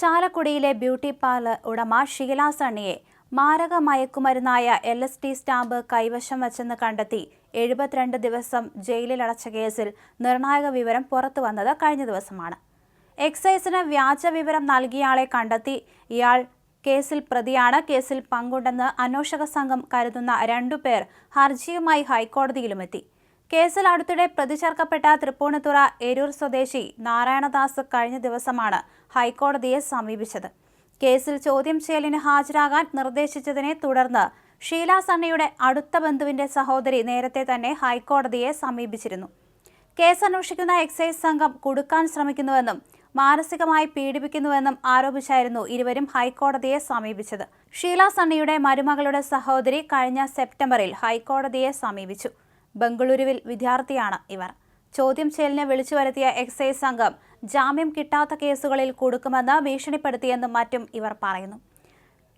ചാലക്കുടിയിലെ beauty parlour ഉടമ ഷീല സണ്ണിയെ മാരക മയക്കുമരുന്നായ എൽ എസ് ടി സ്റ്റാമ്പ് കൈവശം വച്ചെന്ന് കണ്ടെത്തി എഴുപത്തിരണ്ട് ദിവസം ജയിലിൽ അടച്ച കേസിൽ നിർണായക വിവരം പുറത്തു വന്നത് കഴിഞ്ഞ ദിവസമാണ്. എക്സൈസിന് വ്യാജ വിവരം നൽകിയയാളെ കണ്ടെത്തി ഇയാൾ കേസിൽ പ്രതിയാണ്. കേസിൽ പങ്കുണ്ടെന്ന് അന്വേഷക സംഘം കരുതുന്ന രണ്ടുപേർ ഹർജിയുമായി ഹൈക്കോടതിയിലുമെത്തി. കേസിൽ അടുത്തിടെ പ്രതി ചേർക്കപ്പെട്ട തൃപ്പൂണിത്തുറ എരൂർ സ്വദേശി നാരായണദാസ് കഴിഞ്ഞ ദിവസമാണ് ഹൈക്കോടതിയെ സമീപിച്ചത്. കേസിൽ ചോദ്യം ചെയ്യലിന് ഹാജരാകാൻ നിർദ്ദേശിച്ചതിനെ തുടർന്ന് ഷീല സണ്ണിയുടെ അടുത്ത ബന്ധുവിന്റെ സഹോദരി നേരത്തെ തന്നെ ഹൈക്കോടതിയെ സമീപിച്ചിരുന്നു. കേസ് അന്വേഷിക്കുന്ന എക്സൈസ് സംഘം കുടുക്കാൻ ശ്രമിക്കുന്നുവെന്നും മാനസികമായി പീഡിപ്പിക്കുന്നുവെന്നും ആരോപിച്ചായിരുന്നു ഇരുവരും ഹൈക്കോടതിയെ സമീപിച്ചത്. ഷീല സണ്ണിയുടെ മരുമകളുടെ സഹോദരി കഴിഞ്ഞ സെപ്റ്റംബറിൽ ഹൈക്കോടതിയെ സമീപിച്ചു. ബംഗളൂരുവിൽ വിദ്യാർത്ഥിയാണ് ഇവർ. ചോദ്യം ചെയ്യലിന് വിളിച്ചു വരുത്തിയ എക്സൈസ് സംഘം ജാമ്യം കിട്ടാത്ത കേസുകളിൽ കൊടുക്കുമെന്ന് ഭീഷണിപ്പെടുത്തിയെന്നും മറ്റും ഇവർ പറയുന്നു.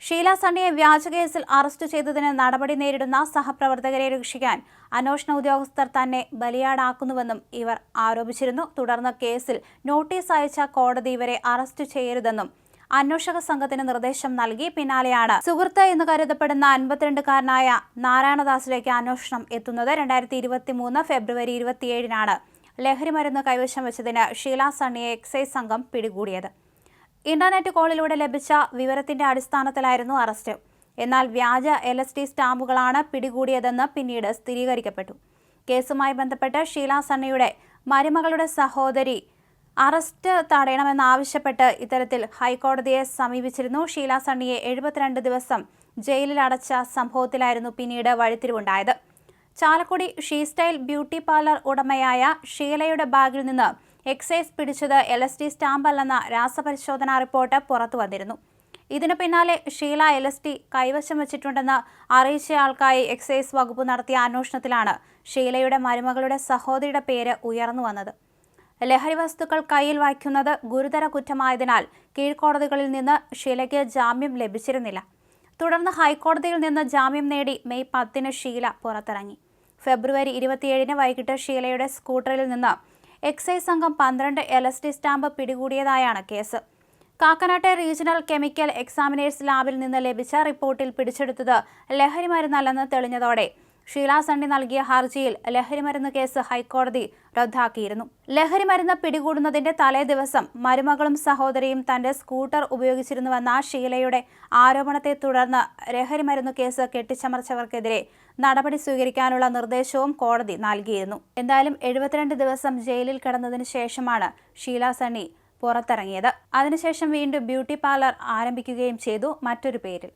ഷീല സണ്ണിയെ വ്യാജ കേസിൽ അറസ്റ്റ് ചെയ്തതിന് നടപടി നേരിടുന്ന സഹപ്രവർത്തകരെ രക്ഷിക്കാൻ അന്വേഷണ ഉദ്യോഗസ്ഥർ തന്നെ ബലിയാടാക്കുന്നുവെന്നും ഇവർ ആരോപിച്ചിരുന്നു. തുടർന്ന് കേസിൽ നോട്ടീസ് അയച്ച കോടതി ഇവരെ അറസ്റ്റ് ചെയ്യരുതെന്നും അന്വേഷക സംഘത്തിന് നിർദ്ദേശം നൽകി. പിന്നാലെയാണ് സുഹൃത്ത് എന്ന് കരുതപ്പെടുന്ന അൻപത്തിരണ്ടുകാരനായ നാരായണദാസിലേക്ക് അന്വേഷണം എത്തുന്നത്. രണ്ടായിരത്തി ഇരുപത്തി മൂന്ന് ഫെബ്രുവരി ഇരുപത്തിയേഴിനാണ് ലഹരിമരുന്ന് കൈവശം വെച്ചതിന് ഷീല സണ്ണിയെ എക്സൈസ് സംഘം പിടികൂടിയത്. ഇന്റർനെറ്റ് കോളിലൂടെ ലഭിച്ച വിവരത്തിന്റെ അടിസ്ഥാനത്തിലായിരുന്നു അറസ്റ്റ്. എന്നാൽ വ്യാജ എൽ എസ് ടി സ്റ്റാമ്പുകളാണ് പിടികൂടിയതെന്ന് പിന്നീട് സ്ഥിരീകരിക്കപ്പെട്ടു. കേസുമായി ബന്ധപ്പെട്ട് ഷീല സണ്ണിയുടെ മരുമകളുടെ സഹോദരി അറസ്റ്റ് തടയണമെന്നാവശ്യപ്പെട്ട് ഇത്തരത്തിൽ ഹൈക്കോടതിയെ സമീപിച്ചിരുന്നു. ഷീല സണ്ണിയെ എഴുപത്തിരണ്ട് ദിവസം ജയിലിൽ അടച്ച സംഭവത്തിലായിരുന്നു പിന്നീട് വഴിത്തിരിവുണ്ടായത്. Chalakudy she style beauty parlour ഉടമയായ ഷീലയുടെ ബാഗിൽ നിന്ന് എക്സൈസ് പിടിച്ചത് എൽ എസ് ടി സ്റ്റാമ്പല്ലെന്ന രാസപരിശോധനാ റിപ്പോർട്ട് പുറത്തു വന്നിരുന്നു. ഇതിനു പിന്നാലെ ഷീല എൽ എസ് ടി കൈവശം വച്ചിട്ടുണ്ടെന്ന് അറിയിച്ചയാൾക്കായി എക്സൈസ് വകുപ്പ് നടത്തിയ അന്വേഷണത്തിലാണ് ഷീലയുടെ മരുമകളുടെ സഹോദരിയുടെ പേര് ഉയർന്നു വന്നത്. ലഹരി വസ്തുക്കൾ കയ്യിൽ വയ്ക്കുന്നത് ഗുരുതര കുറ്റമായതിനാൽ കീഴ്ക്കോടതികളിൽ നിന്ന് ഷീലയ്ക്ക് ജാമ്യം ലഭിച്ചിരുന്നില്ല. തുടർന്ന് ഹൈക്കോടതിയിൽ നിന്ന് ജാമ്യം നേടി മെയ് പത്തിന് ഷീല പുറത്തിറങ്ങി. ഫെബ്രുവരി ഇരുപത്തിയേഴിന് വൈകിട്ട് ഷീലയുടെ സ്കൂട്ടറിൽ നിന്ന് എക്സൈസ് സംഘം പന്ത്രണ്ട് എൽ എസ് ടി സ്റ്റാമ്പ് പിടികൂടിയതായാണ് കേസ്. കാക്കനാട്ടെ റീജിയണൽ കെമിക്കൽ എക്സാമിനേഴ്സ് ലാബിൽ നിന്ന് ലഭിച്ച റിപ്പോർട്ടിൽ പിടിച്ചെടുത്തത് ലഹരി മരുന്നല്ലെന്ന് തെളിഞ്ഞതോടെ ഷീല സണ്ണി നൽകിയ ഹർജിയിൽ ലഹരിമരുന്ന് കേസ് ഹൈക്കോടതി റദ്ദാക്കിയിരുന്നു. ലഹരിമരുന്ന് പിടികൂടുന്നതിന്റെ തലേ ദിവസം മരുമകളും സഹോദരിയും തന്റെ സ്കൂട്ടർ ഉപയോഗിച്ചിരുന്നുവെന്ന ഷീലയുടെ ആരോപണത്തെ തുടർന്ന് ലഹരിമരുന്ന് കേസ് കെട്ടിച്ചമർച്ചവർക്കെതിരെ നടപടി സ്വീകരിക്കാനുള്ള നിർദ്ദേശവും കോടതി നൽകിയിരുന്നു. എന്തായാലും എഴുപത്തിരണ്ട് ദിവസം ജയിലിൽ കിടന്നതിന് ശേഷമാണ് ഷീല സണ്ണി പുറത്തിറങ്ങിയത്. അതിനുശേഷം വീണ്ടും ബ്യൂട്ടി പാർലർ ആരംഭിക്കുകയും ചെയ്തു മറ്റൊരു പേരിൽ.